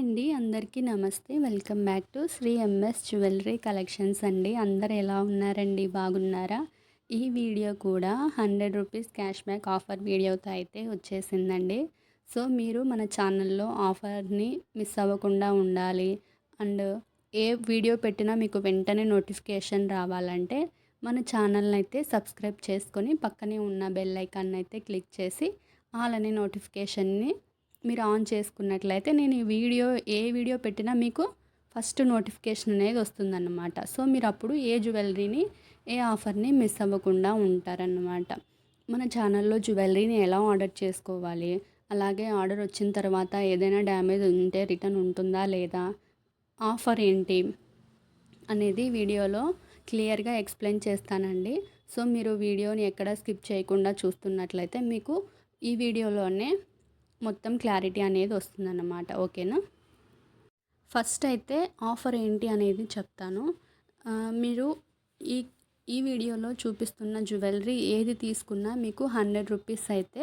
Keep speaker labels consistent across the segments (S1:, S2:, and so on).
S1: అండి. అందరికీ నమస్తే. Welcome back to Sri MS jewellery collections అండి. అందరు ఎలా ఉన్నారండి? బాగున్నారా? ఈ వీడియో కూడా hundred rupees cash back offer వీడియోతో అయితే వచ్చేసిందండి. సో మీరు మన ఛానల్లో ఆఫర్ని మిస్ అవ్వకుండా ఉండాలి. అండ్ ఏ వీడియో పెట్టినా మీకు వెంటనే నోటిఫికేషన్ రావాలంటే మన ఛానల్ని అయితే సబ్స్క్రైబ్ చేసుకొని పక్కనే ఉన్న బెల్ ఐకాన్ అయితే క్లిక్ చేసి ఆల్ అనే నోటిఫికేషన్ని మీరు ఆన్ చేసుకున్నట్లయితే నేను ఈ వీడియో ఏ వీడియో పెట్టినా మీకు ఫస్ట్ నోటిఫికేషన్ అనేది వస్తుందన్నమాట. సో మీరు అప్పుడు ఏ జ్యువెలరీని ఏ ఆఫర్ని మిస్ అవ్వకుండా ఉంటారన్నమాట. మన ఛానల్లో జ్యువెలరీని ఎలా ఆర్డర్ చేసుకోవాలి అలాగే ఆర్డర్ వచ్చిన తర్వాత ఏదైనా డ్యామేజ్ ఉంటే రిటర్న్ ఉంటుందా లేదా ఆఫర్ ఏంటి అనేది వీడియోలో క్లియర్గా ఎక్స్ప్లెయిన్ చేస్తానండి. సో మీరు వీడియోని ఎక్కడ స్కిప్ చేయకుండా చూస్తున్నట్లయితే మీకు ఈ వీడియోలోనే మొత్తం క్లారిటీ అనేది వస్తుందన్నమాట. ఓకేనా? ఫస్ట్ అయితే ఆఫర్ ఏంటి అనేది చెప్తాను. మీరు ఈ ఈ వీడియోలో చూపిస్తున్న జ్యువెలరీ ఏది తీసుకున్నా మీకు హండ్రెడ్ రూపీస్ అయితే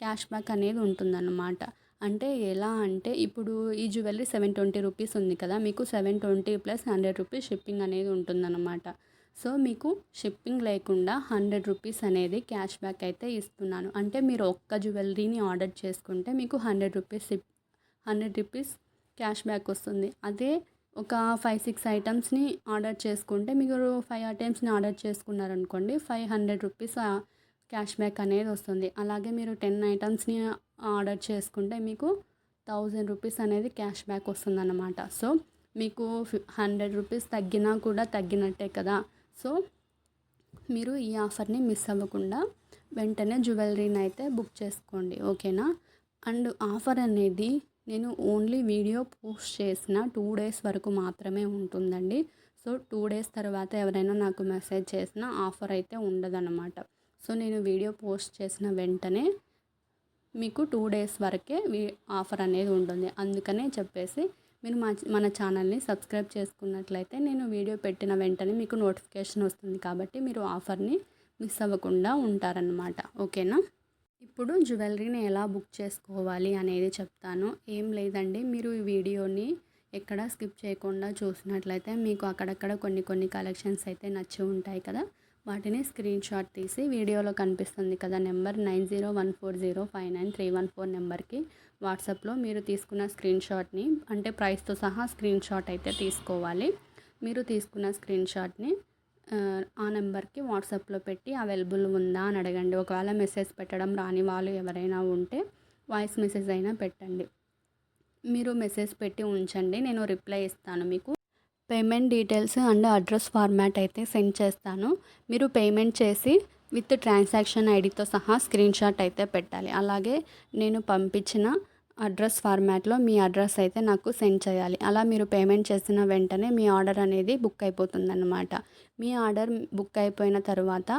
S1: క్యాష్ బ్యాక్ అనేది ఉంటుందన్నమాట. అంటే ఎలా అంటే ఇప్పుడు ఈ జ్యువెలరీ సెవెన్ ట్వంటీ రూపీస్ ఉంది కదా మీకు seven twenty plus hundred rupees shipping అనేది ఉంటుందన్నమాట. సో మీకు షిప్పింగ్ లేకుండా హండ్రెడ్ రూపీస్ అనేది క్యాష్ బ్యాక్ అయితే ఇస్తున్నాను. అంటే మీరు ఒక్క జ్యువెలరీని ఆర్డర్ చేసుకుంటే మీకు hundred rupees hundred rupees cash back వస్తుంది. అదే ఒక ఫైవ్ సిక్స్ ఐటమ్స్ని ఆర్డర్ చేసుకుంటే మీరు ఫైవ్ ఐటమ్స్ని order చేసుకున్నారనుకోండి five hundred rupees cash back అనేది వస్తుంది. అలాగే మీరు టెన్ ఐటమ్స్ని ఆర్డర్ చేసుకుంటే మీకు థౌజండ్ రూపీస్ అనేది క్యాష్ బ్యాక్ వస్తుందన్నమాట. సో మీకు హండ్రెడ్ రూపీస్ తగ్గినా కూడా తగ్గినట్టే కదా. సో మీరు ఈ ఆఫర్ని మిస్ అవ్వకుండా వెంటనే జ్యువెలరీని అయితే బుక్ చేసుకోండి ఓకేనా? అండ్ ఆఫర్ అనేది నేను ఓన్లీ వీడియో పోస్ట్ చేసిన టూ డేస్ వరకు మాత్రమే ఉంటుందండి. సో టూ డేస్ తర్వాత ఎవరైనా నాకు మెసేజ్ చేసినా ఆఫర్ అయితే ఉండదన్నమాట. సో నేను వీడియో పోస్ట్ చేసిన వెంటనే మీకు టూ డేస్ వరకే ఆఫర్ అనేది ఉంటుంది. అందుకనే చెప్పేసి మీరు మా మన ఛానల్ని సబ్స్క్రైబ్ చేసుకున్నట్లయితే నేను వీడియో పెట్టిన వెంటనే మీకు నోటిఫికేషన్ వస్తుంది కాబట్టి మీరు ఆఫర్ని మిస్ అవ్వకుండా ఉంటారనమాట ఓకేనా? ఇప్పుడు జ్యువెలరీని ఎలా బుక్ చేసుకోవాలి అనేది చెప్తాను. ఏం లేదండి మీరు ఈ వీడియోని ఎక్కడ స్కిప్ చేయకుండా చూసినట్లయితే మీకు అక్కడక్కడ కొన్ని కొన్ని కలెక్షన్స్ అయితే నచ్చి ఉంటాయి కదా. వాటిని స్క్రీన్ షాట్ తీసి వీడియోలో కనిపిస్తుంది కదా number nine zero one four zero five nine three one four నెంబర్కి వాట్సాప్లో మీరు తీసుకున్న స్క్రీన్ షాట్ని అంటే ప్రైస్తో సహా స్క్రీన్ షాట్ అయితే తీసుకోవాలి. మీరు తీసుకున్న స్క్రీన్ షాట్ని ఆ నెంబర్కి వాట్సాప్లో పెట్టి అవైలబుల్ ఉందా అని అడగండి. ఒకవేళ మెసేజ్ పెట్టడం రాని వాళ్ళు ఎవరైనా ఉంటే వాయిస్ మెసేజ్ అయినా పెట్టండి. మీరు మెసేజ్ పెట్టి ఉంచండి నేను రిప్లై ఇస్తాను మీకు. Payment details and address format అయితే సెండ్ చేస్తాను. మీరు పేమెంట్ చేసి విత్ ట్రాన్సాక్షన్ ఐడితో సహా స్క్రీన్ షాట్ అయితే పెట్టాలి. అలాగే నేను పంపించిన అడ్రస్ ఫార్మాట్లో మీ అడ్రస్ అయితే నాకు సెండ్ చేయాలి. అలా మీరు పేమెంట్ చేసిన వెంటనే మీ ఆర్డర్ అనేది బుక్ అయిపోతుందన్నమాట. మీ ఆర్డర్ బుక్ అయిపోయిన తర్వాత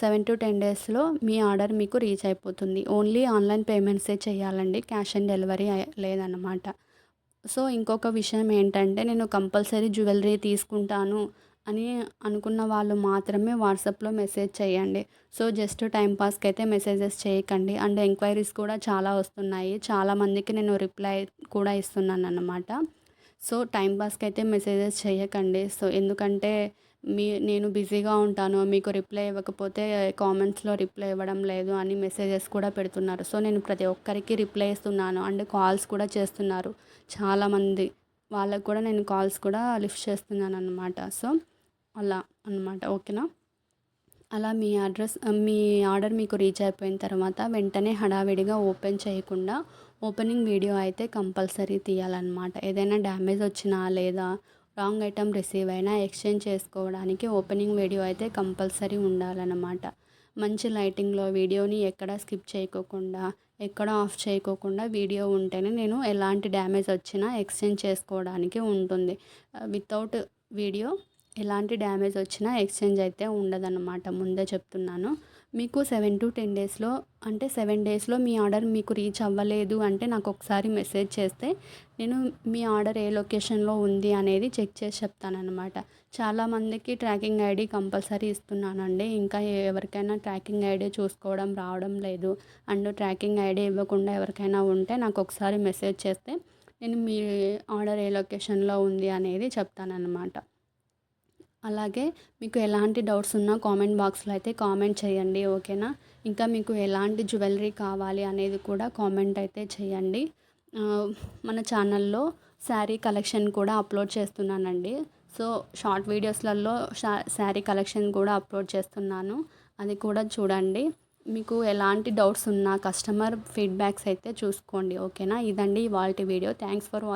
S1: సెవెన్ టు టెన్ డేస్లో మీ ఆర్డర్ మీకు రీచ్ అయిపోతుంది. ఓన్లీ ఆన్లైన్ పేమెంట్సే చేయాలండి. క్యాష్ ఆన్ డెలివరీ లేదన్నమాట. సో ఇంకొక విషయం ఏంటంటే నేను కంపల్సరీ జ్యువెలరీ తీసుకుంటాను అని అనుకున్న వాళ్ళు మాత్రమే వాట్సాప్లో మెసేజ్ చేయండి. సో జస్ట్ టైంపాస్కి అయితే మెసేజెస్ చేయకండి. అండ్ ఎంక్వైరీస్ కూడా చాలా వస్తున్నాయి. చాలామందికి నేను రిప్లై కూడా ఇస్తున్నాను అన్నమాట సో టైంపాస్కి అయితే మెసేజెస్ చేయకండి. సో ఎందుకంటే మీ నేను బిజీగా ఉంటాను మీకు రిప్లై ఇవ్వకపోతే కామెంట్స్లో రిప్లై ఇవ్వడం లేదు అని మెసేజెస్ కూడా పెడుతున్నారు. సో నేను ప్రతి ఒక్కరికి రిప్లై ఇస్తున్నాను అండ్ కాల్స్ కూడా చేస్తున్నారు చాలామంది. వాళ్ళకు కూడా నేను కాల్స్ కూడా లిఫ్ట్ చేస్తున్నాను అనమాట సో అలా అనమాట ఓకేనా? అలా మీ అడ్రస్ మీ ఆర్డర్ మీకు రీచ్ అయిపోయిన తర్వాత వెంటనే హడావిడిగా ఓపెన్ చేయకుండా ఓపెనింగ్ వీడియో అయితే కంపల్సరీ తీయాలన్నమాట. ఏదైనా డ్యామేజ్ వచ్చినా లేదా రాంగ్ ఐటమ్ రిసీవ్ అయినా ఎక్స్చేంజ్ చేసుకోవడానికి ఓపెనింగ్ వీడియో అయితే కంపల్సరీ ఉండాలన్నమాట. మంచి లైటింగ్లో వీడియోని ఎక్కడ స్కిప్ చేయకోకుండా ఎక్కడ ఆఫ్ చేయకోకుండా వీడియో ఉంటేనే నేను ఎలాంటి డ్యామేజ్ వచ్చినా ఎక్స్చేంజ్ చేసుకోవడానికి ఉంటుంది. వితౌట్ వీడియో ఎలాంటి డ్యామేజ్ వచ్చినా ఎక్స్చేంజ్ అయితే ఉండదన్నమాట. ముందే చెప్తున్నాను. మీకు సెవెన్ టు టెన్ డేస్లో అంటే సెవెన్ డేస్లో మీ ఆర్డర్ మీకు రీచ్ అవ్వలేదు అంటే నాకు ఒకసారి మెసేజ్ చేస్తే నేను మీ ఆర్డర్ ఏ లొకేషన్లో ఉంది అనేది చెక్ చేసి చెప్తానమాట చాలామందికి ట్రాకింగ్ ఐడి కంపల్సరీ ఇస్తున్నానండి. ఇంకా ఎవరికైనా ట్రాకింగ్ ఐడి చూసుకోవడం రావడం లేదు. అండ్ ట్రాకింగ్ ఐడి ఇవ్వకుండా ఎవరికైనా ఉంటే నాకు ఒకసారి మెసేజ్ చేస్తే నేను మీ ఆర్డర్ ఏ లొకేషన్లో ఉంది అనేది చెప్తానన్నమాట. అలాగే మీకు ఎలాంటి డౌట్స్ ఉన్నా కామెంట్ బాక్స్లో అయితే కామెంట్ చేయండి ఓకేనా? ఇంకా మీకు ఎలాంటి జ్యువెలరీ కావాలి అనేది కూడా కామెంట్ అయితే చేయండి. మన ఛానల్లో శారీ కలెక్షన్ కూడా అప్లోడ్ చేస్తున్నానండి. సో షార్ట్ వీడియోస్లలో శారీ కలెక్షన్ కూడా అప్లోడ్ చేస్తున్నాను. అది కూడా చూడండి. మీకు ఎలాంటి డౌట్స్ ఉన్నా కస్టమర్ ఫీడ్బ్యాక్స్ అయితే చూసుకోండి ఓకేనా? ఇదండి ఇవాళ వీడియో. Thanks for watching